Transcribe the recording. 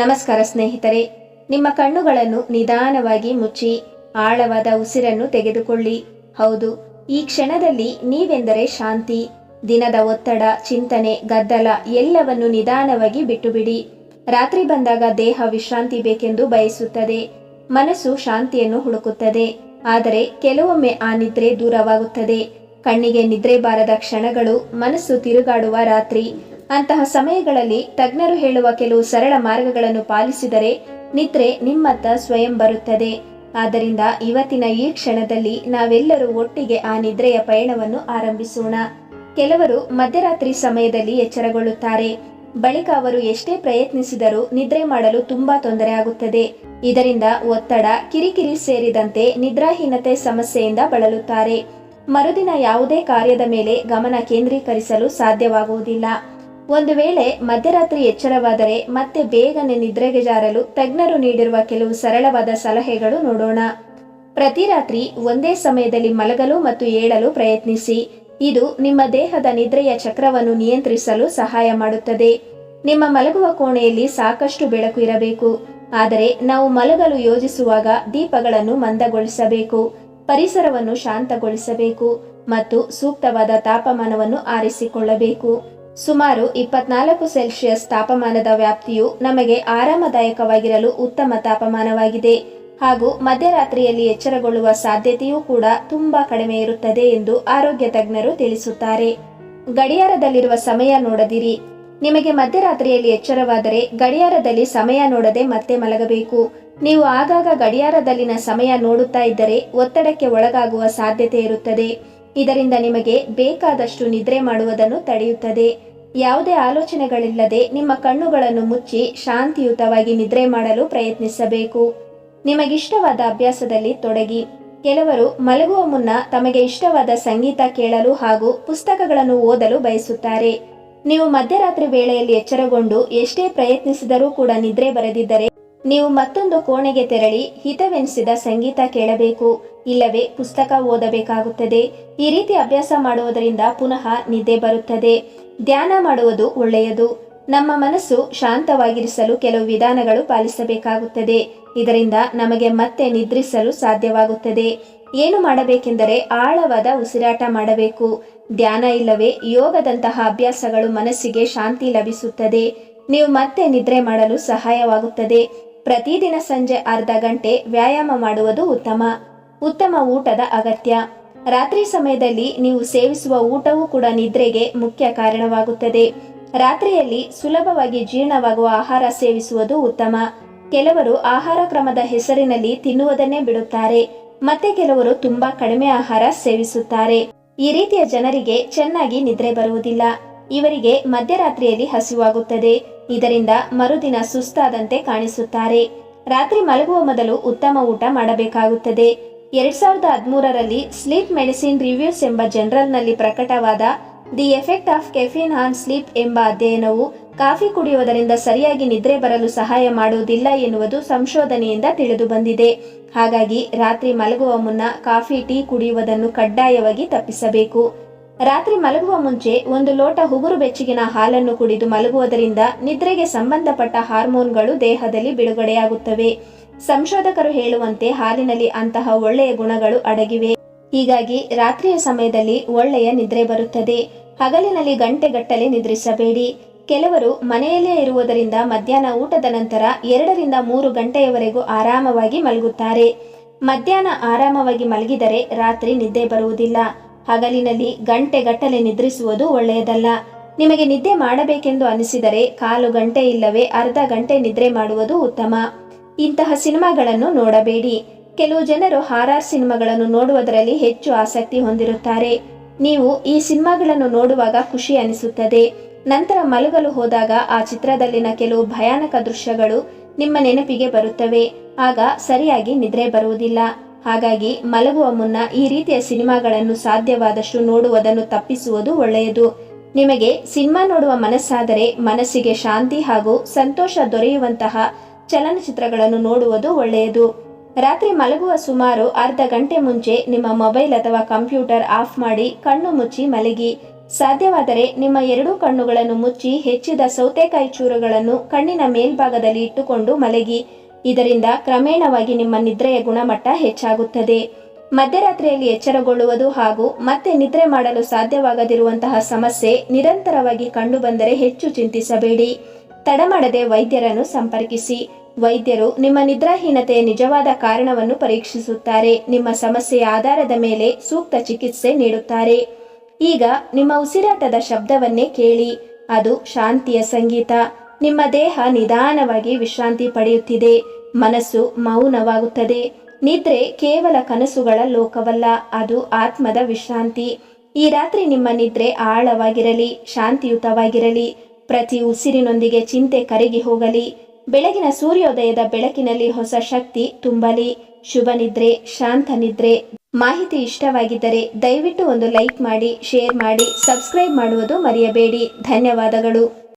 ನಮಸ್ಕಾರ ಸ್ನೇಹಿತರೆ, ನಿಮ್ಮ ಕಣ್ಣುಗಳನ್ನು ನಿಧಾನವಾಗಿ ಮುಚ್ಚಿ, ಆಳವಾದ ಉಸಿರನ್ನು ತೆಗೆದುಕೊಳ್ಳಿ. ಹೌದು, ಈ ಕ್ಷಣದಲ್ಲಿ ನೀವೆಂದರೆ ಶಾಂತಿ. ದಿನದ ಒತ್ತಡ, ಚಿಂತನೆ, ಗದ್ದಲ ಎಲ್ಲವನ್ನು ನಿಧಾನವಾಗಿ ಬಿಟ್ಟುಬಿಡಿ. ರಾತ್ರಿ ಬಂದಾಗ ದೇಹ ವಿಶ್ರಾಂತಿ ಬೇಕೆಂದು ಬಯಸುತ್ತದೆ. ಮನಸ್ಸು ಶಾಂತಿಯನ್ನು ಹುಡುಕುತ್ತದೆ. ಆದರೆ ಕೆಲವೊಮ್ಮೆ ಆ ನಿದ್ರೆ ದೂರವಾಗುತ್ತದೆ. ಕಣ್ಣಿಗೆ ನಿದ್ರೆ ಬಾರದ ಕ್ಷಣಗಳು, ಮನಸ್ಸು ತಿರುಗಾಡುವ ರಾತ್ರಿ. ಅಂತಹ ಸಮಯಗಳಲ್ಲಿ ತಜ್ಞರು ಹೇಳುವ ಕೆಲವು ಸರಳ ಮಾರ್ಗಗಳನ್ನು ಪಾಲಿಸಿದರೆ ನಿದ್ರೆ ನಿಮ್ಮತ್ತ ಸ್ವಯಂ ಬರುತ್ತದೆ. ಆದ್ದರಿಂದ ಇವತ್ತಿನ ಈ ಕ್ಷಣದಲ್ಲಿ ನಾವೆಲ್ಲರೂ ಒಟ್ಟಿಗೆ ಆ ನಿದ್ರೆಯ ಪಯಣವನ್ನು ಆರಂಭಿಸೋಣ. ಕೆಲವರು ಮಧ್ಯರಾತ್ರಿ ಸಮಯದಲ್ಲಿ ಎಚ್ಚರಗೊಳ್ಳುತ್ತಾರೆ. ಬಳಿಕ ಅವರು ಎಷ್ಟೇ ಪ್ರಯತ್ನಿಸಿದರೂ ನಿದ್ರೆ ಮಾಡಲು ತುಂಬಾ ತೊಂದರೆ ಆಗುತ್ತದೆ. ಇದರಿಂದ ಒತ್ತಡ, ಕಿರಿಕಿರಿ ಸೇರಿದಂತೆ ನಿದ್ರಾಹೀನತೆ ಸಮಸ್ಯೆಯಿಂದ ಬಳಲುತ್ತಾರೆ. ಮರುದಿನ ಯಾವುದೇ ಕಾರ್ಯದ ಮೇಲೆ ಗಮನ ಕೇಂದ್ರೀಕರಿಸಲು ಸಾಧ್ಯವಾಗುವುದಿಲ್ಲ. ಒಂದು ವೇಳೆ ಮಧ್ಯರಾತ್ರಿ ಎಚ್ಚರವಾದರೆ ಮತ್ತೆ ಬೇಗನೆ ನಿದ್ರೆಗೆ ಜಾರಲು ತಜ್ಞರು ನೀಡಿರುವ ಕೆಲವು ಸರಳವಾದ ಸಲಹೆಗಳು ನೋಡೋಣ. ಪ್ರತಿ ರಾತ್ರಿ ಒಂದೇ ಸಮಯದಲ್ಲಿ ಮಲಗಲು ಮತ್ತು ಏಳಲು ಪ್ರಯತ್ನಿಸಿ. ಇದು ನಿಮ್ಮ ದೇಹದ ನಿದ್ರೆಯ ಚಕ್ರವನ್ನು ನಿಯಂತ್ರಿಸಲು ಸಹಾಯ ಮಾಡುತ್ತದೆ. ನಿಮ್ಮ ಮಲಗುವ ಕೋಣೆಯಲ್ಲಿ ಸಾಕಷ್ಟು ಬೆಳಕು ಇರಬೇಕು. ಆದರೆ ನಾವು ಮಲಗಲು ಯೋಜಿಸುವಾಗ ದೀಪಗಳನ್ನು ಮಂದಗೊಳಿಸಬೇಕು. ಪರಿಸರವನ್ನು ಶಾಂತಗೊಳಿಸಬೇಕು ಮತ್ತು ಸೂಕ್ತವಾದ ತಾಪಮಾನವನ್ನು ಆರಿಸಿಕೊಳ್ಳಬೇಕು. ಸುಮಾರು ಇಪ್ಪತ್ನಾಲ್ಕು ಸೆಲ್ಸಿಯಸ್ ತಾಪಮಾನದ ವ್ಯಾಪ್ತಿಯು ನಮಗೆ ಆರಾಮದಾಯಕವಾಗಿರಲು ಉತ್ತಮ ತಾಪಮಾನವಾಗಿದೆ. ಹಾಗೂ ಮಧ್ಯರಾತ್ರಿಯಲ್ಲಿ ಎಚ್ಚರಗೊಳ್ಳುವ ಸಾಧ್ಯತೆಯೂ ಕೂಡ ತುಂಬಾ ಕಡಿಮೆ ಇರುತ್ತದೆ ಎಂದು ಆರೋಗ್ಯ ತಜ್ಞರು ತಿಳಿಸುತ್ತಾರೆ. ಗಡಿಯಾರದಲ್ಲಿರುವ ಸಮಯ ನೋಡದಿರಿ. ನಿಮಗೆ ಮಧ್ಯರಾತ್ರಿಯಲ್ಲಿ ಎಚ್ಚರವಾದರೆ ಗಡಿಯಾರದಲ್ಲಿ ಸಮಯ ನೋಡದೆ ಮತ್ತೆ ಮಲಗಬೇಕು. ನೀವು ಆಗಾಗ ಗಡಿಯಾರದಲ್ಲಿನ ಸಮಯ ನೋಡುತ್ತಾ ಇದ್ದರೆ ಒತ್ತಡಕ್ಕೆ ಒಳಗಾಗುವ ಸಾಧ್ಯತೆ ಇರುತ್ತದೆ. ಇದರಿಂದ ನಿಮಗೆ ಬೇಕಾದಷ್ಟು ನಿದ್ರೆ ಮಾಡುವುದನ್ನು ತಡೆಯುತ್ತದೆ. ಯಾವುದೇ ಆಲೋಚನೆಗಳಿಲ್ಲದೆ ನಿಮ್ಮ ಕಣ್ಣುಗಳನ್ನು ಮುಚ್ಚಿ ಶಾಂತಿಯುತವಾಗಿ ನಿದ್ರೆ ಮಾಡಲು ಪ್ರಯತ್ನಿಸಬೇಕು. ನಿಮಗಿಷ್ಟವಾದ ಅಭ್ಯಾಸದಲ್ಲಿ ತೊಡಗಿ. ಕೆಲವರು ಮಲಗುವ ಮುನ್ನ ತಮಗೆ ಇಷ್ಟವಾದ ಸಂಗೀತ ಕೇಳಲು ಹಾಗೂ ಪುಸ್ತಕಗಳನ್ನು ಓದಲು ಬಯಸುತ್ತಾರೆ. ನೀವು ಮಧ್ಯರಾತ್ರಿ ವೇಳೆಯಲ್ಲಿ ಎಚ್ಚರಗೊಂಡು ಎಷ್ಟೇ ಪ್ರಯತ್ನಿಸಿದರೂ ಕೂಡ ನಿದ್ರೆ ಬರೆದಿದ್ದರೆ ನೀವು ಮತ್ತೊಂದು ಕೋಣೆಗೆ ತೆರಳಿ ಹಿತವೆನಿಸಿದ ಸಂಗೀತ ಕೇಳಬೇಕು. ಇಲ್ಲವೇ ಪುಸ್ತಕ ಓದಬೇಕಾಗುತ್ತದೆ. ಈ ರೀತಿ ಅಭ್ಯಾಸ ಮಾಡುವುದರಿಂದ ಪುನಃ ನಿದ್ದೆ ಬರುತ್ತದೆ. ಧ್ಯಾನ ಮಾಡುವುದು ಒಳ್ಳೆಯದು. ನಮ್ಮ ಮನಸ್ಸು ಶಾಂತವಾಗಿರಿಸಲು ಕೆಲವು ವಿಧಾನಗಳು ಪಾಲಿಸಬೇಕಾಗುತ್ತದೆ. ಇದರಿಂದ ನಮಗೆ ಮತ್ತೆ ನಿದ್ರಿಸಲು ಸಾಧ್ಯವಾಗುತ್ತದೆ. ಏನು ಮಾಡಬೇಕೆಂದರೆ ಆಳವಾದ ಉಸಿರಾಟ ಮಾಡಬೇಕು. ಧ್ಯಾನ ಇಲ್ಲವೇ ಯೋಗದಂತಹ ಅಭ್ಯಾಸಗಳು ಮನಸ್ಸಿಗೆ ಶಾಂತಿ ಲಭಿಸುತ್ತದೆ. ನೀವು ಮತ್ತೆ ನಿದ್ರೆ ಮಾಡಲು ಸಹಾಯವಾಗುತ್ತದೆ. ಪ್ರತಿದಿನ ಸಂಜೆ ಅರ್ಧ ಗಂಟೆ ವ್ಯಾಯಾಮ ಮಾಡುವುದು ಉತ್ತಮ. ಉತ್ತಮ ಊಟದ ಅಗತ್ಯ. ರಾತ್ರಿ ಸಮಯದಲ್ಲಿ ನೀವು ಸೇವಿಸುವ ಊಟವೂ ಕೂಡ ನಿದ್ರೆಗೆ ಮುಖ್ಯ ಕಾರಣವಾಗುತ್ತದೆ. ರಾತ್ರಿಯಲ್ಲಿ ಸುಲಭವಾಗಿ ಜೀರ್ಣವಾಗುವ ಆಹಾರ ಸೇವಿಸುವುದು ಉತ್ತಮ. ಕೆಲವರು ಆಹಾರ ಕ್ರಮದ ಹೆಸರಿನಲ್ಲಿ ತಿನ್ನುವುದನ್ನೇ ಬಿಡುತ್ತಾರೆ. ಮತ್ತೆ ಕೆಲವರು ತುಂಬಾ ಕಡಿಮೆ ಆಹಾರ ಸೇವಿಸುತ್ತಾರೆ. ಈ ರೀತಿಯ ಜನರಿಗೆ ಚೆನ್ನಾಗಿ ನಿದ್ರೆ ಬರುವುದಿಲ್ಲ. ಇವರಿಗೆ ಮಧ್ಯರಾತ್ರಿಯಲ್ಲಿ ಹಸಿವಾಗುತ್ತದೆ. ಇದರಿಂದ ಮರುದಿನ ಸುಸ್ತಾದಂತೆ ಕಾಣಿಸುತ್ತಾರೆ. ರಾತ್ರಿ ಮಲಗುವ ಮೊದಲು ಉತ್ತಮ ಊಟ ಮಾಡಬೇಕಾಗುತ್ತದೆ. ಎರಡ್ ಸಾವಿರದ ಹದಿಮೂರರಲ್ಲಿ ಸ್ಲೀಪ್ ಮೆಡಿಸಿನ್ ರಿವ್ಯೂಸ್ ಎಂಬ ಜನರಲ್ನಲ್ಲಿ ಪ್ರಕಟವಾದ the effect of caffeine on sleep ಎಂಬ ಅಧ್ಯಯನವು ಕಾಫಿ ಕುಡಿಯುವುದರಿಂದ ಸರಿಯಾಗಿ ನಿದ್ರೆ ಬರಲು ಸಹಾಯ ಮಾಡುವುದಿಲ್ಲ ಎನ್ನುವುದು ಸಂಶೋಧನೆಯಿಂದ ತಿಳಿದು ಬಂದಿದೆ. ಹಾಗಾಗಿ ರಾತ್ರಿ ಮಲಗುವ ಮುನ್ನ ಕಾಫಿ, ಟೀ ಕುಡಿಯುವುದನ್ನು ಕಡ್ಡಾಯವಾಗಿ ತಪ್ಪಿಸಬೇಕು. ರಾತ್ರಿ ಮಲಗುವ ಮುಂಚೆ ಒಂದು ಲೋಟ ಹುಗುರು ಬೆಚ್ಚಗಿನ ಹಾಲನ್ನು ಕುಡಿದು ಮಲಗುವುದರಿಂದ ನಿದ್ರೆಗೆ ಸಂಬಂಧಪಟ್ಟ ಹಾರ್ಮೋನ್ಗಳು ದೇಹದಲ್ಲಿ ಬಿಡುಗಡೆಯಾಗುತ್ತವೆ. ಸಂಶೋಧಕರು ಹೇಳುವಂತೆ ಹಾಲಿನಲ್ಲಿ ಅಂತಹ ಒಳ್ಳೆಯ ಗುಣಗಳು ಅಡಗಿವೆ. ಹೀಗಾಗಿ ರಾತ್ರಿಯ ಸಮಯದಲ್ಲಿ ಒಳ್ಳೆಯ ನಿದ್ರೆ ಬರುತ್ತದೆ. ಹಗಲಿನಲ್ಲಿ ಗಂಟೆಗಟ್ಟಲೆ ನಿದ್ರಿಸಬೇಡಿ. ಕೆಲವರು ಮನೆಯಲ್ಲೇ ಇರುವುದರಿಂದ ಮಧ್ಯಾಹ್ನ ಊಟದ ನಂತರ ಎರಡರಿಂದ ಮೂರು ಗಂಟೆಯವರೆಗೂ ಆರಾಮವಾಗಿ ಮಲಗುತ್ತಾರೆ. ಮಧ್ಯಾಹ್ನ ಆರಾಮವಾಗಿ ಮಲಗಿದರೆ ರಾತ್ರಿ ನಿದ್ದೆ ಬರುವುದಿಲ್ಲ. ಹಗಲಿನಲ್ಲಿ ಗಂಟೆಗಟ್ಟಲೆ ನಿದ್ರಿಸುವುದು ಒಳ್ಳೆಯದಲ್ಲ. ನಿಮಗೆ ನಿದ್ದೆ ಮಾಡಬೇಕೆಂದು ಅನಿಸಿದರೆ ಕಾಲು ಗಂಟೆ ಇಲ್ಲವೇ ಅರ್ಧ ಗಂಟೆ ನಿದ್ರೆ ಮಾಡುವುದು ಉತ್ತಮ. ಇಂತಹ ಸಿನಿಮಾಗಳನ್ನು ನೋಡಬೇಡಿ. ಕೆಲವು ಜನರು ಹಾರಾರ್ ಸಿನಿಮಾಗಳನ್ನು ನೋಡುವುದರಲ್ಲಿ ಹೆಚ್ಚು ಆಸಕ್ತಿ ಹೊಂದಿರುತ್ತಾರೆ. ನೀವು ಈ ಸಿನಿಮಾಗಳನ್ನು ನೋಡುವಾಗ ಖುಷಿ ಅನಿಸುತ್ತದೆ. ನಂತರ ಮಲಗಲು ಹೋದಾಗ ಆ ಚಿತ್ರದಲ್ಲಿನ ಕೆಲವು ಭಯಾನಕ ದೃಶ್ಯಗಳು ನಿಮ್ಮ ನೆನಪಿಗೆ ಬರುತ್ತವೆ. ಆಗ ಸರಿಯಾಗಿ ನಿದ್ರೆ ಬರುವುದಿಲ್ಲ. ಹಾಗಾಗಿ ಮಲಗುವ ಮುನ್ನ ಈ ರೀತಿಯ ಸಿನಿಮಾಗಳನ್ನು ಸಾಧ್ಯವಾದಷ್ಟು ನೋಡುವುದನ್ನು ತಪ್ಪಿಸುವುದು ಒಳ್ಳೆಯದು. ನಿಮಗೆ ಸಿನಿಮಾ ನೋಡುವ ಮನಸ್ಸಾದರೆ ಮನಸ್ಸಿಗೆ ಶಾಂತಿ ಹಾಗೂ ಸಂತೋಷ ದೊರೆಯುವಂತಹ ಚಲನಚಿತ್ರಗಳನ್ನು ನೋಡುವುದು ಒಳ್ಳೆಯದು. ರಾತ್ರಿ ಮಲಗುವ ಸುಮಾರು ಅರ್ಧ ಗಂಟೆ ಮುಂಚೆ ನಿಮ್ಮ ಮೊಬೈಲ್ ಅಥವಾ ಕಂಪ್ಯೂಟರ್ ಆಫ್ ಮಾಡಿ ಕಣ್ಣು ಮುಚ್ಚಿ ಮಲಗಿ. ಸಾಧ್ಯವಾದರೆ ನಿಮ್ಮ ಎರಡೂ ಕಣ್ಣುಗಳನ್ನು ಮುಚ್ಚಿ ಹೆಚ್ಚಿದ ಸೌತೆಕಾಯಿ ಚೂರುಗಳನ್ನು ಕಣ್ಣಿನ ಮೇಲ್ಭಾಗದಲ್ಲಿ ಇಟ್ಟುಕೊಂಡು ಮಲಗಿ. ಇದರಿಂದ ಕ್ರಮೇಣವಾಗಿ ನಿಮ್ಮ ನಿದ್ರೆಯ ಗುಣಮಟ್ಟ ಹೆಚ್ಚಾಗುತ್ತದೆ. ಮಧ್ಯರಾತ್ರಿಯಲ್ಲಿ ಎಚ್ಚರಗೊಳ್ಳುವುದು ಹಾಗೂ ಮತ್ತೆ ನಿದ್ರೆ ಮಾಡಲು ಸಾಧ್ಯವಾಗದಿರುವಂತಹ ಸಮಸ್ಯೆ ನಿರಂತರವಾಗಿ ಕಂಡುಬಂದರೆ ಹೆಚ್ಚು ಚಿಂತಿಸಬೇಡಿ. ತಡಮಾಡದೆ ವೈದ್ಯರನ್ನು ಸಂಪರ್ಕಿಸಿ. ವೈದ್ಯರು ನಿಮ್ಮ ನಿದ್ರಾಹೀನತೆಯ ನಿಜವಾದ ಕಾರಣವನ್ನು ಪರೀಕ್ಷಿಸುತ್ತಾರೆ. ನಿಮ್ಮ ಸಮಸ್ಯೆಯ ಆಧಾರದ ಮೇಲೆ ಸೂಕ್ತ ಚಿಕಿತ್ಸೆ ನೀಡುತ್ತಾರೆ. ಈಗ ನಿಮ್ಮ ಉಸಿರಾಟದ ಶಬ್ದವನ್ನೇ ಕೇಳಿ. ಅದು ಶಾಂತಿಯ ಸಂಗೀತ. ನಿಮ್ಮ ದೇಹ ನಿಧಾನವಾಗಿ ವಿಶ್ರಾಂತಿ ಪಡೆಯುತ್ತಿದೆ. ಮನಸ್ಸು ಮೌನವಾಗುತ್ತದೆ. ನಿದ್ರೆ ಕೇವಲ ಕನಸುಗಳ ಲೋಕವಲ್ಲ, ಅದು ಆತ್ಮದ ವಿಶ್ರಾಂತಿ. ಈ ರಾತ್ರಿ ನಿಮ್ಮ ನಿದ್ರೆ ಆಳವಾಗಿರಲಿ, ಶಾಂತಿಯುತವಾಗಿರಲಿ. ಪ್ರತಿ ಉಸಿರಿನೊಂದಿಗೆ ಚಿಂತೆ ಕರಗಿ ಹೋಗಲಿ. ಬೆಳಗಿನ ಸೂರ್ಯೋದಯದ ಬೆಳಕಿನಲ್ಲಿ ಹೊಸ ಶಕ್ತಿ ತುಂಬಲಿ. ಶುಭ ನಿದ್ರೆ, ಶಾಂತ ನಿದ್ರೆ. ಮಾಹಿತಿ ಇಷ್ಟವಾಗಿದ್ದರೆ ದಯವಿಟ್ಟು ಒಂದು ಲೈಕ್ ಮಾಡಿ, ಶೇರ್ ಮಾಡಿ, ಸಬ್ಸ್ಕ್ರೈಬ್ ಮಾಡುವುದು ಮರೆಯಬೇಡಿ. ಧನ್ಯವಾದಗಳು.